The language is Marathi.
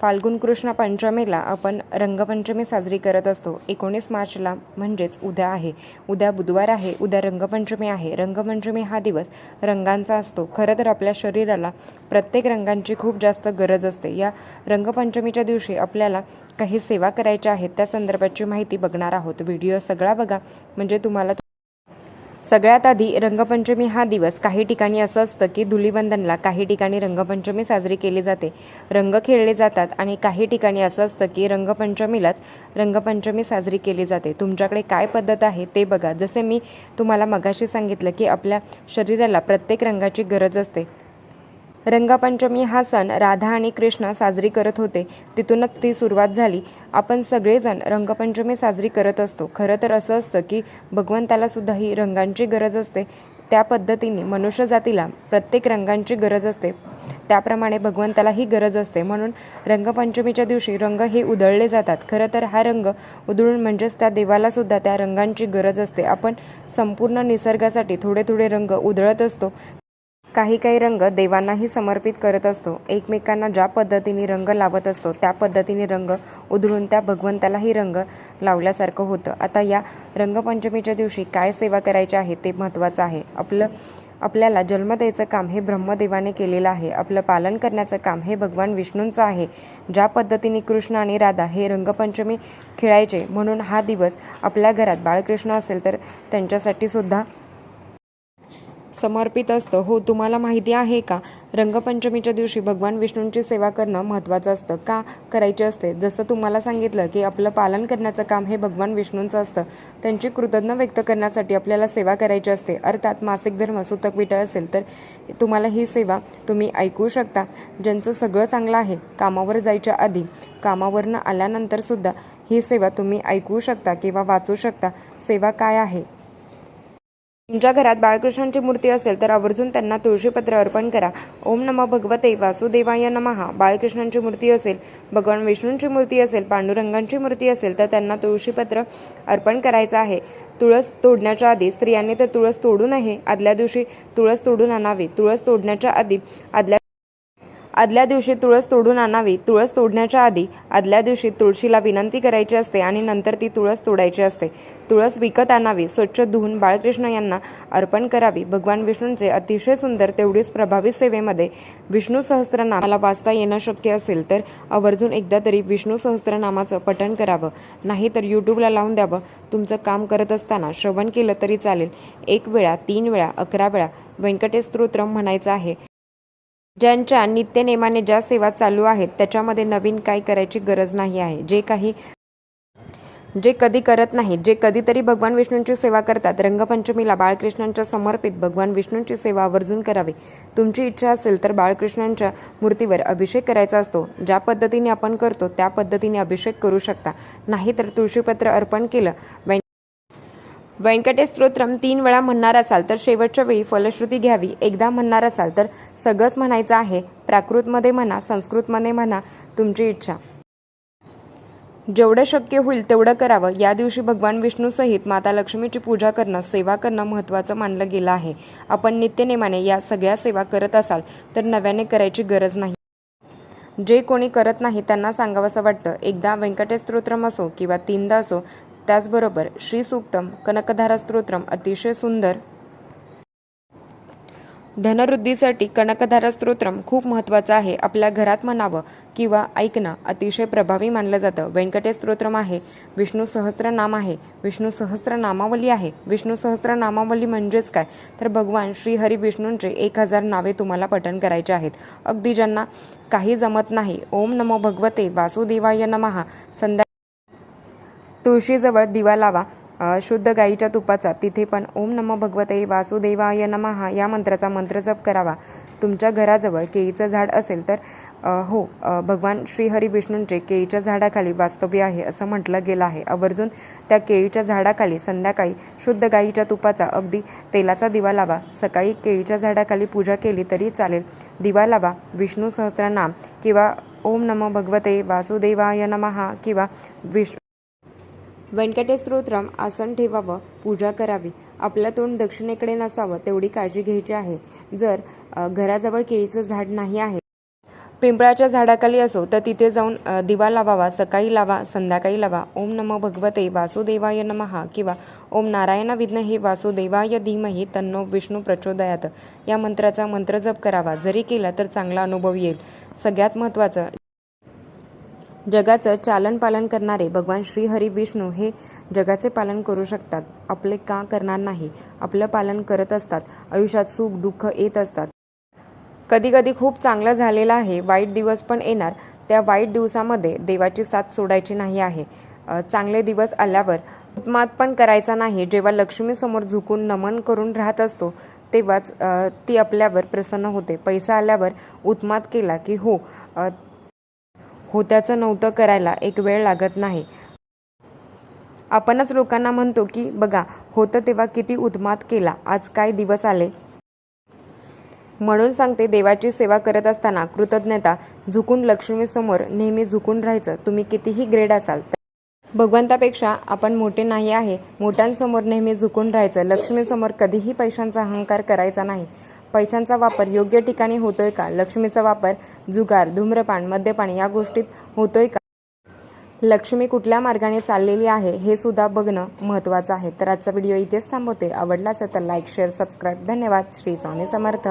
फाल्गुन कृष्ण पंचमीला आपण रंगपंचमी साजरी करत असतो. एकोणीस मार्चला म्हणजेच उद्या आहे. उद्या बुधवार आहे उद्या रंगपंचमी आहे. रंगपंचमी हा दिवस रंगांचा असतो. खरं तर आपल्या शरीराला प्रत्येक रंगांची खूप जास्त गरज असते. या रंगपंचमीच्या दिवशी आपल्याला काही सेवा करायच्या आहेत त्या संदर्भाची माहिती बघणार आहोत. व्हिडिओ सगळा बघा. म्हणजे तुम्हाला सगळ्यात आधी रंगपंचमी हा दिवस काही ठिकाणी असं असतं की धुलीवंदनला काही ठिकाणी रंगपंचमी साजरी केली जाते. रंग खेळले जातात आणि काही ठिकाणी असं असतं की रंगपंचमीलाच रंगपंचमी साजरी केली जाते. तुमच्याकडे काय पद्धत आहे ते बघा. जसे मी तुम्हाला मगाशी सांगितलं की आपल्या शरीराला प्रत्येक रंगाची गरज असते. रंगपंचमी हा सण राधा आणि कृष्ण साजरी करत होते. तिथूनच ती सुरुवात झाली. आपण सगळेजण रंगपंचमी साजरी करत असतो. खरं तर असं असतं की भगवंताला सुद्धा ही रंगांची गरज असते. त्या पद्धतीने मनुष्य जातीला प्रत्येक रंगांची गरज असते. त्याप्रमाणे भगवंताला ही गरज असते. म्हणून रंगपंचमीच्या दिवशी रंग हे उधळले जातात. खरं तर हा रंग उधळून म्हणजेच त्या देवाला सुद्धा त्या रंगांची गरज असते. आपण संपूर्ण निसर्गासाठी थोडे थोडे रंग उधळत असतो. काही काही रंग देवांनाही समर्पित करत असतो. एकमेकांना ज्या पद्धतीने रंग लावत असतो त्या पद्धतीने रंग उधळून त्या भगवंतालाही रंग लावल्यासारखं होतं. आता या रंगपंचमीच्या दिवशी काय सेवा करायची आहे ते महत्त्वाचं आहे. आपलं आपल्याला जन्म द्यायचं काम हे ब्रह्मदेवाने केलेलं आहे. आपलं पालन करण्याचं काम हे भगवान विष्णूंचं आहे. ज्या पद्धतीने कृष्ण आणि राधा हे रंगपंचमी खेळायचे म्हणून हा दिवस आपल्या घरात बाळकृष्ण असेल तर त्यांच्यासाठी सुद्धा समर्पित असतं. हो तुम्हाला माहिती आहे का? रंगपंचमीच्या दिवशी भगवान विष्णूंची सेवा करणं महत्त्वाचं असतं. का करायचे असते? जसं तुम्हाला सांगितलं की आपलं पालन करण्याचं काम हे भगवान विष्णूंचं असतं. त्यांची कृतज्ञ व्यक्त करण्यासाठी आपल्याला सेवा करायची असते. अर्थात मासिक धर्म सुतक विटळ असेल तर तुम्हाला ही सेवा तुम्ही ऐकू शकता. ज्यांचं सगळं चांगलं आहे कामावर जायच्या आधी कामावरनं आल्यानंतरसुद्धा ही सेवा तुम्ही ऐकू शकता किंवा वाचू शकता. सेवा काय आहे? तुमच्या घरात बाळकृष्णांची मूर्ती असेल तर आवर्जून त्यांना तुळशीपत्र अर्पण करा. ओम नमः भगवते वासुदेवाय नमहा बाळकृष्णांची मूर्ती असेल भगवान विष्णूंची मूर्ती असेल पांडुरंगांची मूर्ती असेल तर त्यांना तुळशीपत्र अर्पण करायचं आहे. तुळस तोडण्याच्या आधी स्त्रियांनी तर तुळस तोडू नये. आदल्या दिवशी तुळस तोडून आणावी. तुळस तोडण्याच्या आधी आदल्या आदल्या दिवशी तुळस तोडून आणावी. तुळस तोडण्याच्या आधी आदल्या दिवशी तुळशीला विनंती करायची असते आणि नंतर ती तुळस तोडायची असते. तुळस विकत आणावी स्वच्छ धुवून बाळकृष्ण यांना अर्पण करावी. भगवान विष्णूंचे अतिशय सुंदर तेवढीच प्रभावी सेवेमध्ये विष्णू सहस्त्रनामाला वाचता येणं शक्य असेल तर आवर्जून एकदा तरी विष्णू सहस्त्रनामाचं पठण करावं. नाही तर यूट्यूबला लावून द्यावं. तुमचं काम करत असताना श्रवण केलं तरी चालेल. एक वेळा तीन वेळा अकरा वेळा. व्यंकटेश स्तोत्र म्हणायचं आहे. ज्यांच्या नित्यनेमाने ज्या सेवा चालू आहेत त्याच्यामध्ये नवीन काय करायची गरज नाही आहे. जे काही जे कधी करत नाहीत जे कधीतरी भगवान विष्णूंची सेवा करतात रंगपंचमीला बाळकृष्णांच्या समर्पित भगवान विष्णूंची सेवा आवर्जून करावी. तुमची इच्छा असेल तर बाळकृष्णांच्या मूर्तीवर अभिषेक करायचा असतो. ज्या पद्धतीने आपण करतो त्या पद्धतीने अभिषेक करू शकता. नाहीतर तुळशीपत्र अर्पण केलं व्यंकटेश स्तोत्रम तीन वेळा म्हणणार असाल तर शेवटच्या वेळी फलश्रुती घ्यावी. एकदा म्हणणार असाल तर सगळंच म्हणायचं आहे. प्राकृतमध्ये म्हणा संस्कृतमध्ये म्हणा तुमची इच्छा. जेवढं शक्य होईल तेवढं करावं. या दिवशी भगवान विष्णूसहित माता लक्ष्मीची पूजा करणं सेवा करणं महत्त्वाचं मानलं गेलं आहे. आपण नित्यनेमाने या सगळ्या सेवा करत असाल तर नव्याने करायची गरज नाही. जे कोणी करत नाही त्यांना सांगावंसं वाटतं. एकदा व्यंकटेश स्तोत्रम असो किंवा तीनदा असो त्याचबरोबर श्री सूक्तम कनकधारा स्तोत्रम अतिशय सुंदर. धनवृद्धीसाठी कनकधारा स्तोत्रम खूप महत्त्वाचं आहे. आपल्या घरात म्हणावं किंवा ऐकणं अतिशय प्रभावी मानलं जातं. व्यंकटेश स्तोत्रम आहे विष्णू सहस्त्रनाम आहे विष्णू सहस्त्रनामावली आहे. विष्णू सहस्त्रनामावली म्हणजेच काय? तर भगवान श्री हरी विष्णूंचे एक हजार नावे तुम्हाला पठण करायचे आहेत. अगदी ज्यांना काही जमत नाही ओम नमो भगवते वासुदेवाय नमहा संध्या तुळशीजवळ दिवा लावा. शुद्ध गाईच्या तुपाचा. तिथे पण ओम नमो भगवते वासुदेवाय नमहा. या मंत्राचा मंत्र जप करावा. तुमच्या घराजवळ केळीचं झाड असेल तर हो भगवान श्रीहरी विष्णूंचे केळीच्या झाडाखाली वास्तव्य आहे असं म्हटलं गेलं आहे. आवर्जून त्या केळीच्या झाडाखाली संध्याकाळी शुद्ध गाईच्या तुपाचा अगदी तेलाचा दिवा लावा. सकाळी केळीच्या झाडाखाली पूजा केली तरी चालेल. दिवा लावा. विष्णू सहस्रनाम किंवा ओम नमो भगवते वासुदेवाय नमहा किंवा विष व्यंकटेस्तोत्रम आसन ठेवावं पूजा करावी. आपलं तोंड दक्षिणेकडे नसावं तेवढी काळजी घ्यायची आहे. जर घराजवळ केळीचं झाड नाही आहे. पिंपळाच्या झाडाखाली असो तर तिथे जाऊन दिवा लावावा सकाळी लावा संध्याकाळी लावा. ओम नमो भगवते वासुदेवाय नमः किंवा ओम नारायण हे वासुदेवाय धीमहि तन्नो विष्णू प्रचोदयात. या मंत्राचा मंत्रजप करावा. जरी केला तर चांगला अनुभव येईल. सगळ्यात महत्त्वाचं जगाचं चालन पालन करणारे भगवान श्रीहरी विष्णू हे जगाचे पालन करू शकतात. आपले का करणार नाही? आपलं पालन करत असतात. आयुष्यात सुख दुःख येत असतात. कधी कधी खूप चांगलं झालेलं आहे. वाईट दिवस पण येणार. त्या वाईट दिवसामध्ये देवाची साथ सोडायची नाही आहे. चांगले दिवस आल्यावर उपमात पण करायचा नाही. जेव्हा लक्ष्मीसमोर झुकून नमन करून राहत असतो तेव्हाच ती आपल्यावर प्रसन्न होते. पैसा आल्यावर उत्मात केला की हो होत्याचं नव्हतं करायला एक वेळ लागत नाही. आपणच लोकांना म्हणतो की बघा होतं तेव्हा किती उद्मात केला. आज काय दिवस आले? म्हणून सांगते देवाची सेवा करत असताना कृतज्ञता झुकून लक्ष्मीसमोर नेहमी झुकून राहायचं. तुम्ही कितीही ग्रेड असाल भगवंतापेक्षा आपण मोठे नाही आहे. मोठ्यांसमोर नेहमी झुकून राहायचं. लक्ष्मीसमोर कधीही पैशांचा अहंकार करायचा नाही. पैशांचा वापर योग्य ठिकाणी होतोय का? लक्ष्मीचा वापर जुगार धूम्रपान मद्यपान या गोष्टीत होतोय का? लक्ष्मी कुठल्या मार्गाने चाललेली आहे हे सुद्धा बघणं महत्त्वाचं आहे. तर आजचा व्हिडिओ इथेच थांबवते. आवडला असेल तर लाईक शेअर सबस्क्राईब धन्यवाद. श्री स्वामी समर्थ.